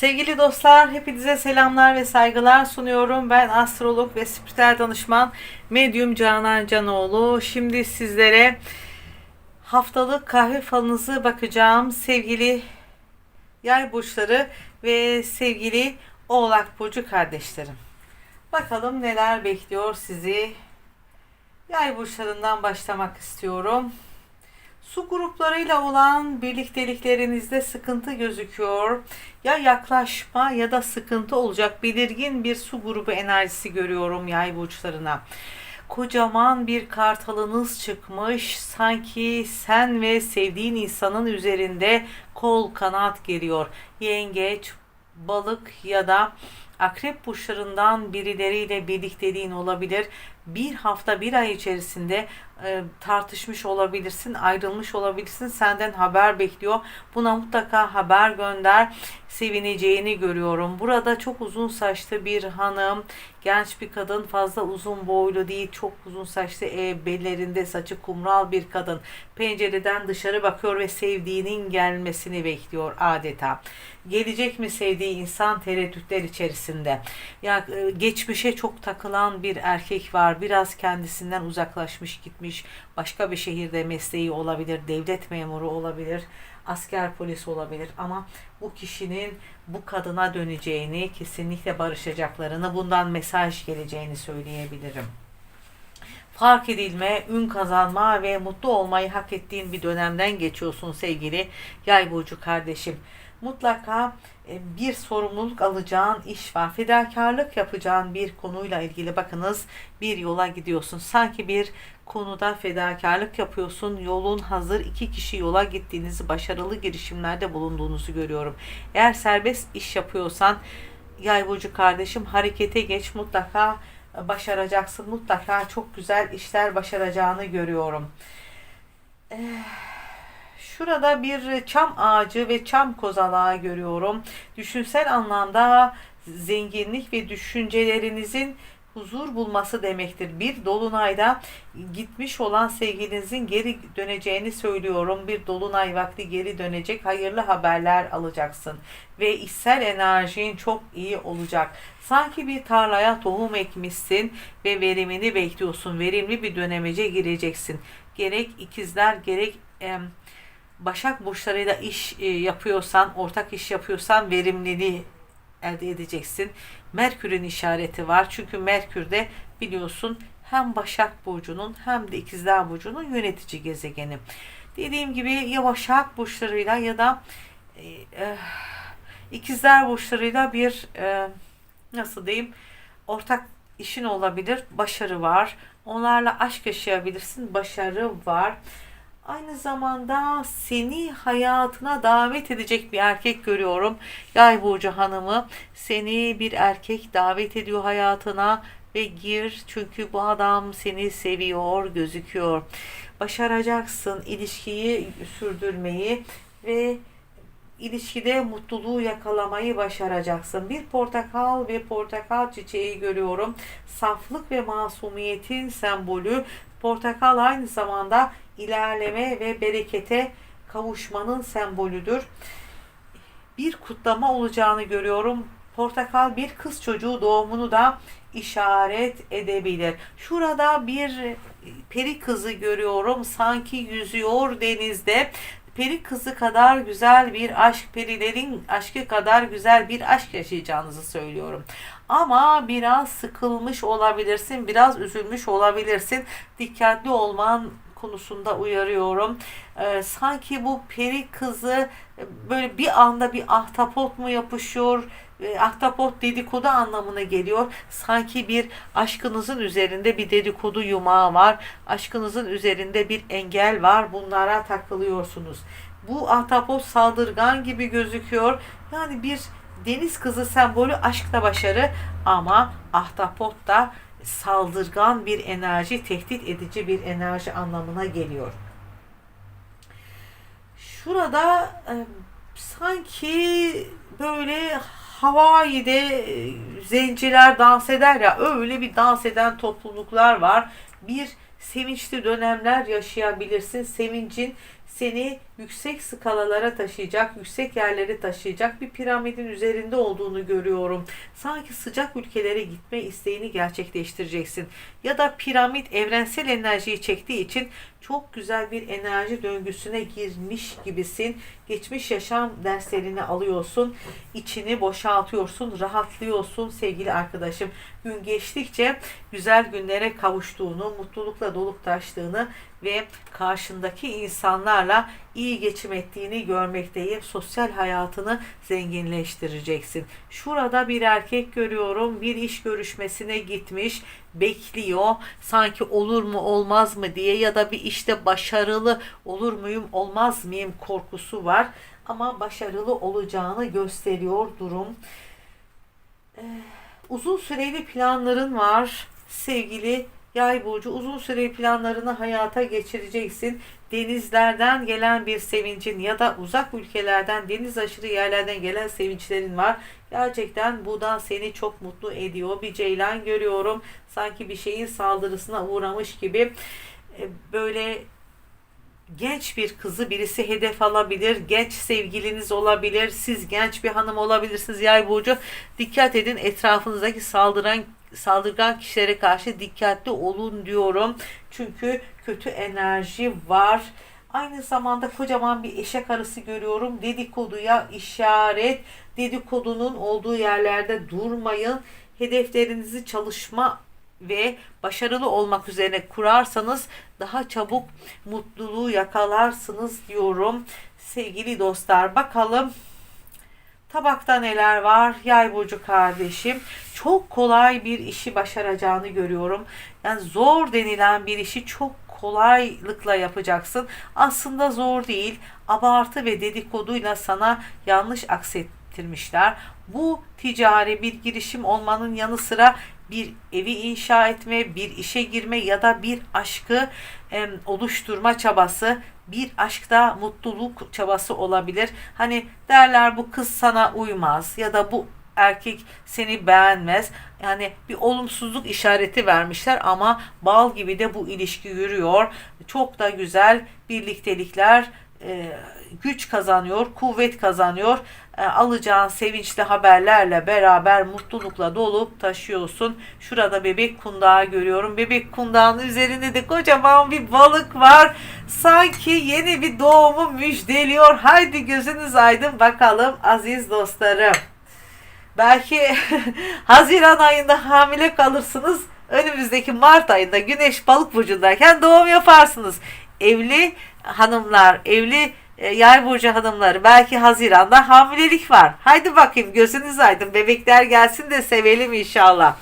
Sevgili dostlar, hepinize selamlar ve saygılar sunuyorum. Ben astrolog ve spiritüel danışman Medyum Canan Canoğlu. Şimdi sizlere haftalık kahve falınızı bakacağım. Sevgili yay burçları ve sevgili oğlak burcu kardeşlerim. Bakalım neler bekliyor sizi. Yay burçlarından başlamak istiyorum. Su gruplarıyla olan birlikteliklerinizde sıkıntı gözüküyor. Ya yaklaşma ya da sıkıntı olacak belirgin bir su grubu enerjisi görüyorum yay burçlarına. Kocaman bir kartalınız çıkmış. Sanki sen ve sevdiğin insanın üzerinde kol kanat geliyor. Yengeç, balık ya da akrep burçlarından birileriyle birlikteliğin olabilir. Bir hafta, bir ay içerisinde e, tartışmış olabilirsin, ayrılmış olabilirsin. Senden haber bekliyor. Buna mutlaka haber gönder. Sevineceğini görüyorum. Burada çok uzun saçlı bir hanım, genç bir kadın, fazla uzun boylu değil, çok uzun saçlı, e, bellerinde saçı kumral bir kadın. Pencereden dışarı bakıyor ve sevdiğinin gelmesini bekliyor adeta. Gelecek mi sevdiği insan tereddütler içerisinde. Ya e, geçmişe çok takılan bir erkek var. Biraz kendisinden uzaklaşmış gitmiş. Başka bir şehirde mesleği olabilir, devlet memuru olabilir, asker polis olabilir ama bu kişinin bu kadına döneceğini, kesinlikle barışacaklarını, bundan mesaj geleceğini söyleyebilirim fark edilme, ün kazanma ve mutlu olmayı hak ettiğin bir dönemden geçiyorsun sevgili yay burcu kardeşim. Mutlaka e, bir sorumluluk alacağın iş var. Fedakarlık yapacağın bir konuyla ilgili bakınız bir yola gidiyorsun. Sanki bir konuda fedakarlık yapıyorsun. Yolun hazır iki kişi yola gittiğinizi, başarılı girişimlerde bulunduğunuzu görüyorum. Eğer serbest iş yapıyorsan yay burcu kardeşim harekete geç mutlaka başaracaksın. Mutlaka çok güzel işler başaracağını görüyorum. Eh, şurada bir çam ağacı ve çam kozalağı görüyorum. Düşünsel anlamda zenginlik ve düşüncelerinizin huzur bulması demektir. Bir dolunayda gitmiş olan sevgilinizin geri döneceğini söylüyorum. Bir dolunay vakti geri dönecek. Hayırlı haberler alacaksın. Ve içsel enerjin çok iyi olacak. Sanki bir tarlaya tohum ekmişsin ve verimini bekliyorsun. Verimli bir dönemece gireceksin. Gerek ikizler gerek e, Başak burçlarıyla iş e, yapıyorsan, ortak iş yapıyorsan verimliliği elde edeceksin. Merkür'ün işareti var. Çünkü Merkür'de biliyorsun hem Başak Burcu'nun hem de İkizler Burcu'nun yönetici gezegeni. Dediğim gibi ya Başak burçlarıyla ya da e, e, İkizler burçlarıyla bir e, nasıl diyeyim ortak işin olabilir. Başarı var. Onlarla aşk yaşayabilirsin. Başarı var aynı zamanda seni hayatına davet edecek bir erkek görüyorum. Yay burcu hanımı seni bir erkek davet ediyor hayatına ve gir çünkü bu adam seni seviyor gözüküyor. Başaracaksın ilişkiyi sürdürmeyi ve ilişkide mutluluğu yakalamayı başaracaksın. Bir portakal ve portakal çiçeği görüyorum. Saflık ve masumiyetin sembolü. Portakal aynı zamanda ilerleme ve berekete kavuşmanın sembolüdür. Bir kutlama olacağını görüyorum. Portakal bir kız çocuğu doğumunu da işaret edebilir. Şurada bir peri kızı görüyorum. Sanki yüzüyor denizde. Peri kızı kadar güzel bir aşk, perilerin aşkı kadar güzel bir aşk yaşayacağınızı söylüyorum. Ama biraz sıkılmış olabilirsin, biraz üzülmüş olabilirsin. Dikkatli olman konusunda uyarıyorum. Ee, sanki bu peri kızı e, böyle bir anda bir ahtapot mu yapışıyor? E, ahtapot dedikodu anlamına geliyor. Sanki bir aşkınızın üzerinde bir dedikodu yumağı var. Aşkınızın üzerinde bir engel var. Bunlara takılıyorsunuz. Bu ahtapot saldırgan gibi gözüküyor. Yani bir deniz kızı sembolü aşkta başarı ama ahtapot da saldırgan bir enerji, tehdit edici bir enerji anlamına geliyor. Şurada e, sanki böyle Hawaii'de e, zenciler dans eder ya öyle bir dans eden topluluklar var. Bir sevinçli dönemler yaşayabilirsin. Sevincin seni yüksek skalalara taşıyacak, yüksek yerlere taşıyacak bir piramidin üzerinde olduğunu görüyorum. Sanki sıcak ülkelere gitme isteğini gerçekleştireceksin. Ya da piramit evrensel enerjiyi çektiği için çok güzel bir enerji döngüsüne girmiş gibisin. Geçmiş yaşam derslerini alıyorsun, içini boşaltıyorsun, rahatlıyorsun sevgili arkadaşım. Gün geçtikçe güzel günlere kavuştuğunu, mutlulukla dolup taştığını ve karşındaki insanlarla iyi geçim ettiğini görmekteyim. Sosyal hayatını zenginleştireceksin. Şurada bir erkek görüyorum. Bir iş görüşmesine gitmiş, bekliyor. Sanki olur mu olmaz mı diye ya da bir işte başarılı olur muyum olmaz mıyım korkusu var. Ama başarılı olacağını gösteriyor durum. Ee, uzun süreli planların var sevgili Yay burcu uzun süreli planlarını hayata geçireceksin. Denizlerden gelen bir sevincin ya da uzak ülkelerden, deniz aşırı yerlerden gelen sevinçlerin var. Gerçekten bu da seni çok mutlu ediyor. Bir ceylan görüyorum. Sanki bir şeyin saldırısına uğramış gibi. E, Böyle genç bir kızı birisi hedef alabilir. Genç sevgiliniz olabilir. Siz genç bir hanım olabilirsiniz. Yay burcu dikkat edin etrafınızdaki saldıran saldırgan kişilere karşı dikkatli olun diyorum. Çünkü kötü enerji var. Aynı zamanda kocaman bir eşek arısı görüyorum. Dedikoduya işaret. Dedikodunun olduğu yerlerde durmayın. Hedeflerinizi çalışma ve başarılı olmak üzerine kurarsanız daha çabuk mutluluğu yakalarsınız diyorum. Sevgili dostlar bakalım Tabakta neler var? Yay burcu kardeşim. Çok kolay bir işi başaracağını görüyorum. Yani zor denilen bir işi çok kolaylıkla yapacaksın. Aslında zor değil. Abartı ve dedikoduyla sana yanlış aksettirmişler. Bu ticari bir girişim olmanın yanı sıra bir evi inşa etme, bir işe girme ya da bir aşkı em, oluşturma çabası, bir aşkta mutluluk çabası olabilir. Hani derler bu kız sana uymaz ya da bu erkek seni beğenmez. Yani bir olumsuzluk işareti vermişler ama bal gibi de bu ilişki yürüyor. Çok da güzel birliktelikler güç kazanıyor, kuvvet kazanıyor. E, alacağın sevinçli haberlerle beraber mutlulukla dolup taşıyorsun. Şurada bebek kundağı görüyorum. Bebek kundağının üzerinde de kocaman bir balık var. Sanki yeni bir doğumu müjdeliyor. Haydi gözünüz aydın bakalım aziz dostlarım. Belki Haziran ayında hamile kalırsınız. Önümüzdeki Mart ayında Güneş balık burcundayken doğum yaparsınız. Evli hanımlar, evli yay burcu hanımları belki Haziran'da hamilelik var. Haydi bakayım gözünüz aydın. Bebekler gelsin de sevelim inşallah.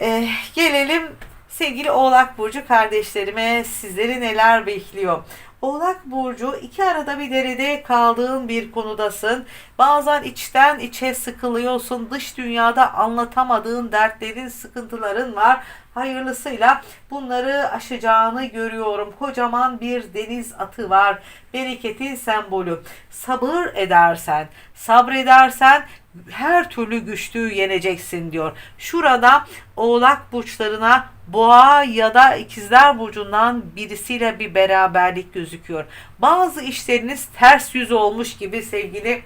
Ee, gelelim sevgili Oğlak Burcu kardeşlerime sizleri neler bekliyor? Oğlak Burcu iki arada bir derede kaldığın bir konudasın. Bazen içten içe sıkılıyorsun. Dış dünyada anlatamadığın dertlerin, sıkıntıların var. Hayırlısıyla bunları aşacağını görüyorum. Kocaman bir deniz atı var. Bereketin sembolü. Sabır edersen, sabredersen her türlü güçlüğü yeneceksin diyor. Şurada oğlak burçlarına boğa ya da ikizler burcundan birisiyle bir beraberlik gözüküyor. Bazı işleriniz ters yüz olmuş gibi sevgili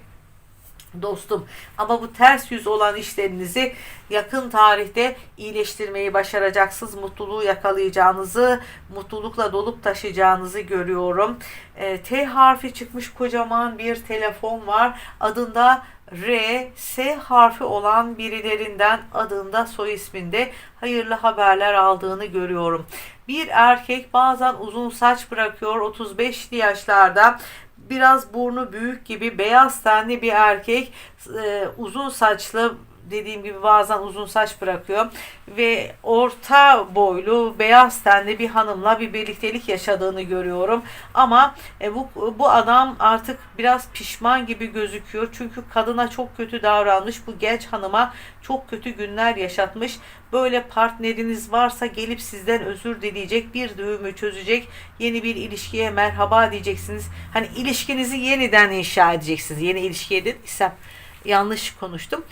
dostum. Ama bu ters yüz olan işlerinizi yakın tarihte iyileştirmeyi başaracaksınız. Mutluluğu yakalayacağınızı, mutlulukla dolup taşıyacağınızı görüyorum. E, T harfi çıkmış kocaman bir telefon var. Adında R, S harfi olan birilerinden adında soy isminde hayırlı haberler aldığını görüyorum. Bir erkek bazen uzun saç bırakıyor 35'li yaşlarda biraz burnu büyük gibi beyaz tenli bir erkek e, uzun saçlı dediğim gibi bazen uzun saç bırakıyor ve orta boylu beyaz tenli bir hanımla bir birliktelik yaşadığını görüyorum. Ama e, bu bu adam artık biraz pişman gibi gözüküyor. Çünkü kadına çok kötü davranmış bu genç hanıma çok kötü günler yaşatmış. Böyle partneriniz varsa gelip sizden özür dileyecek bir düğümü çözecek yeni bir ilişkiye merhaba diyeceksiniz. Hani ilişkinizi yeniden inşa edeceksiniz. Yeni ilişkiye dediysem yanlış konuştum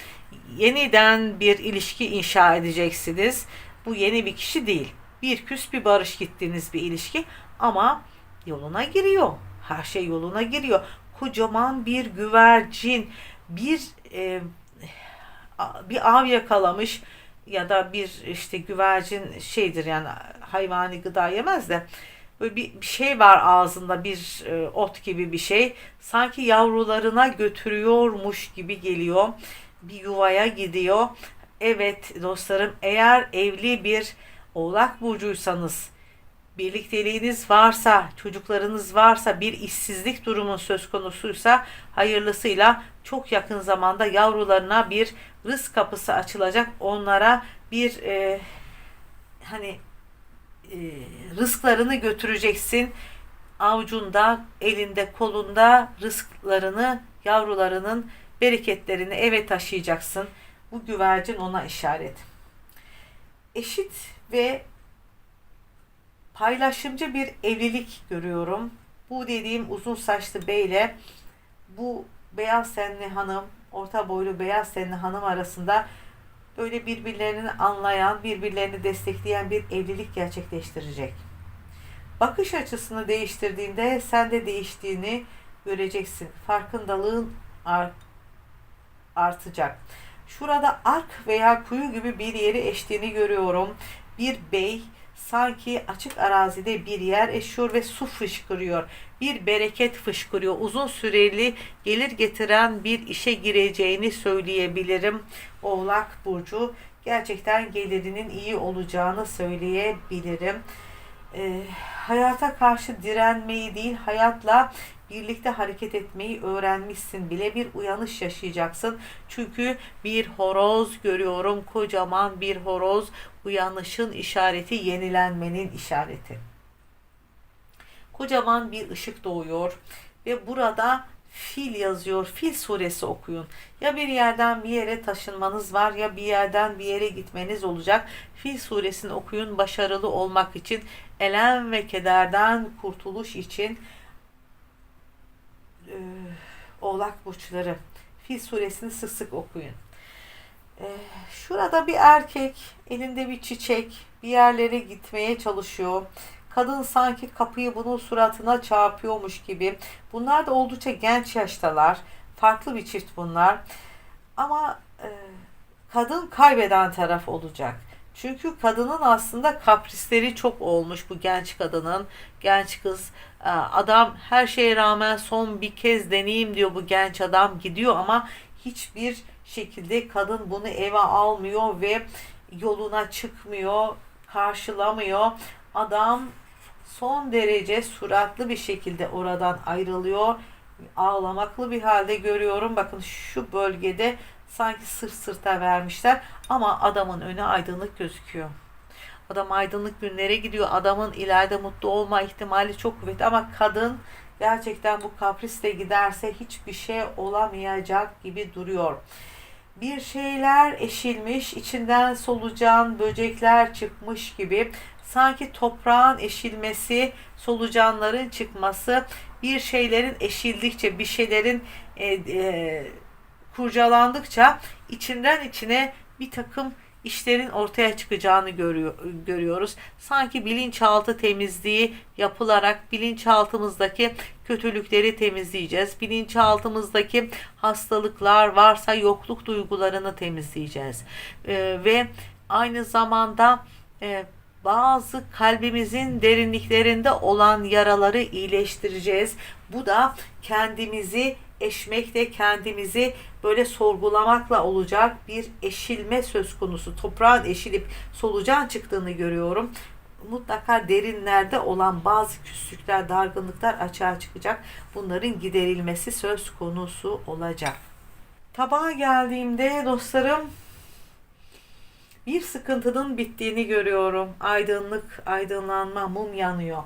yeniden bir ilişki inşa edeceksiniz. Bu yeni bir kişi değil. Bir küs bir barış gittiğiniz bir ilişki ama yoluna giriyor. her şey yoluna giriyor. Kocaman bir güvercin, bir e, bir av yakalamış ya da bir işte güvercin şeydir yani hayvani gıda yemez de böyle bir, bir şey var ağzında bir e, ot gibi bir şey sanki yavrularına götürüyormuş gibi geliyor bir yuvaya gidiyor evet dostlarım eğer evli bir oğlak burcuysanız birlikteliğiniz varsa, çocuklarınız varsa, bir işsizlik durumu söz konusuysa hayırlısıyla çok yakın zamanda yavrularına bir rızk kapısı açılacak. Onlara bir e, hani e, rızklarını götüreceksin. Avucunda, elinde, kolunda rızklarını, yavrularının bereketlerini eve taşıyacaksın. Bu güvercin ona işaret. Eşit ve paylaşımcı bir evlilik görüyorum. Bu dediğim uzun saçlı beyle bu beyaz tenli hanım, orta boylu beyaz tenli hanım arasında böyle birbirlerini anlayan, birbirlerini destekleyen bir evlilik gerçekleştirecek. Bakış açısını değiştirdiğinde sen de değiştiğini göreceksin. Farkındalığın artacak. Şurada ark veya kuyu gibi bir yeri eştiğini görüyorum. Bir bey sanki açık arazide bir yer eşiyor ve su fışkırıyor. Bir bereket fışkırıyor. Uzun süreli gelir getiren bir işe gireceğini söyleyebilirim. Oğlak Burcu gerçekten gelirinin iyi olacağını söyleyebilirim. Ee, hayata karşı direnmeyi değil, hayatla birlikte hareket etmeyi öğrenmişsin bile bir uyanış yaşayacaksın. Çünkü bir horoz görüyorum, kocaman bir horoz uyanışın işareti, yenilenmenin işareti. Kocaman bir ışık doğuyor ve burada fil yazıyor. Fil suresi okuyun. Ya bir yerden bir yere taşınmanız var ya bir yerden bir yere gitmeniz olacak. Fil suresini okuyun başarılı olmak için, elem ve kederden kurtuluş için e, Oğlak burçları Fil suresini sık sık okuyun. E, şurada bir erkek elinde bir çiçek bir yerlere gitmeye çalışıyor. Kadın sanki kapıyı bunun suratına çarpıyormuş gibi. Bunlar da oldukça genç yaştalar. Farklı bir çift bunlar. Ama e, kadın kaybeden taraf olacak. Çünkü kadının aslında kaprisleri çok olmuş bu genç kadının. Genç kız ee, adam her şeye rağmen son bir kez deneyeyim diyor bu genç adam gidiyor ama hiçbir şekilde kadın bunu eve almıyor ve yoluna çıkmıyor, karşılamıyor. Adam son derece suratlı bir şekilde oradan ayrılıyor. Ağlamaklı bir halde görüyorum. Bakın şu bölgede sanki sırt sırta vermişler ama adamın önü aydınlık gözüküyor. Adam aydınlık günlere gidiyor. Adamın ileride mutlu olma ihtimali çok kuvvetli ama kadın gerçekten bu kaprisle giderse hiçbir şey olamayacak gibi duruyor. Bir şeyler eşilmiş, içinden solucan, böcekler çıkmış gibi sanki toprağın eşilmesi, solucanların çıkması, bir şeylerin eşildikçe, bir şeylerin e, e, kurcalandıkça içinden içine bir takım işlerin ortaya çıkacağını görüyor, görüyoruz. Sanki bilinçaltı temizliği yapılarak bilinçaltımızdaki kötülükleri temizleyeceğiz. Bilinçaltımızdaki hastalıklar varsa yokluk duygularını temizleyeceğiz. Ee, ve aynı zamanda e, bazı kalbimizin derinliklerinde olan yaraları iyileştireceğiz. Bu da kendimizi eşmekle kendimizi böyle sorgulamakla olacak bir eşilme söz konusu. Toprağın eşilip solucan çıktığını görüyorum. Mutlaka derinlerde olan bazı küslükler, dargınlıklar açığa çıkacak. Bunların giderilmesi söz konusu olacak. Tabağa geldiğimde dostlarım bir sıkıntının bittiğini görüyorum. Aydınlık, aydınlanma, mum yanıyor.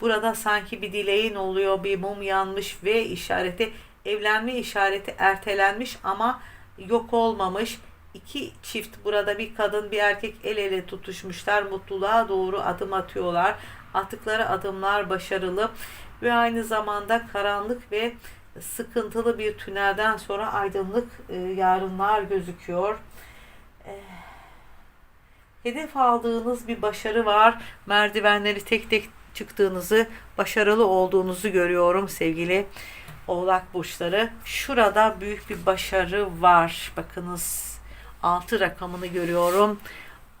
Burada sanki bir dileğin oluyor, bir mum yanmış ve işareti evlenme işareti ertelenmiş ama yok olmamış. İki çift burada bir kadın bir erkek el ele tutuşmuşlar. Mutluluğa doğru adım atıyorlar. Attıkları adımlar başarılı ve aynı zamanda karanlık ve sıkıntılı bir tünelden sonra aydınlık e, yarınlar gözüküyor. E, hedef aldığınız bir başarı var. Merdivenleri tek tek çıktığınızı, başarılı olduğunuzu görüyorum sevgili Oğlak burçları. Şurada büyük bir başarı var. Bakınız 6 rakamını görüyorum.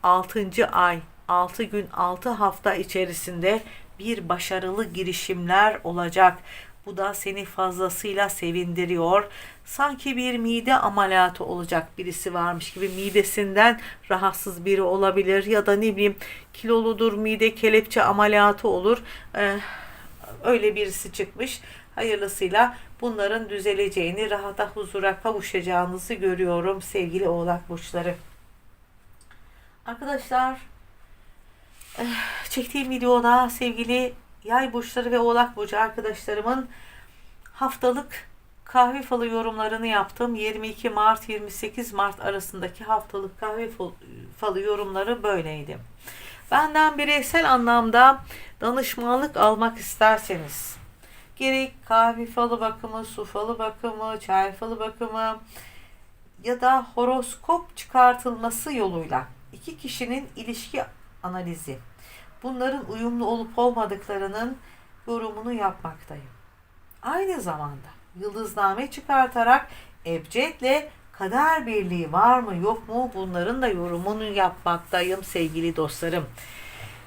6. ay, 6 gün, 6 hafta içerisinde bir başarılı girişimler olacak. Bu da seni fazlasıyla sevindiriyor. Sanki bir mide ameliyatı olacak birisi varmış gibi midesinden rahatsız biri olabilir ya da ne bileyim kiloludur mide kelepçe ameliyatı olur. Ee, öyle birisi çıkmış. Hayırlısıyla bunların düzeleceğini, rahata, huzura kavuşacağınızı görüyorum sevgili oğlak burçları. Arkadaşlar eh, çektiğim videoda sevgili yay burçları ve oğlak burcu arkadaşlarımın haftalık kahve falı yorumlarını yaptım. 22 Mart 28 Mart arasındaki haftalık kahve fal- falı yorumları böyleydi. Benden bireysel anlamda danışmanlık almak isterseniz gerek kahve falı bakımı, su falı bakımı, çay falı bakımı ya da horoskop çıkartılması yoluyla iki kişinin ilişki analizi bunların uyumlu olup olmadıklarının yorumunu yapmaktayım. Aynı zamanda yıldızname çıkartarak ebcedle kader birliği var mı yok mu bunların da yorumunu yapmaktayım sevgili dostlarım.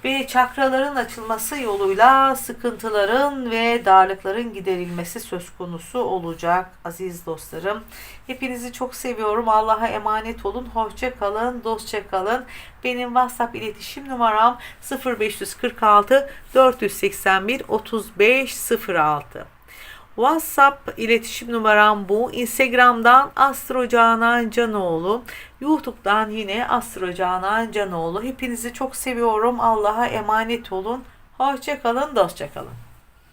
Ve çakraların açılması yoluyla sıkıntıların ve darlıkların giderilmesi söz konusu olacak aziz dostlarım. Hepinizi çok seviyorum. Allah'a emanet olun. Hoşça kalın, dostça kalın. Benim WhatsApp iletişim numaram 0546 481 3506. WhatsApp iletişim numaram bu. Instagram'dan Astro Canan Canoğlu. YouTube'dan yine Astro Canan Canoğlu. Hepinizi çok seviyorum. Allah'a emanet olun. Hoşça kalın, dostça kalın.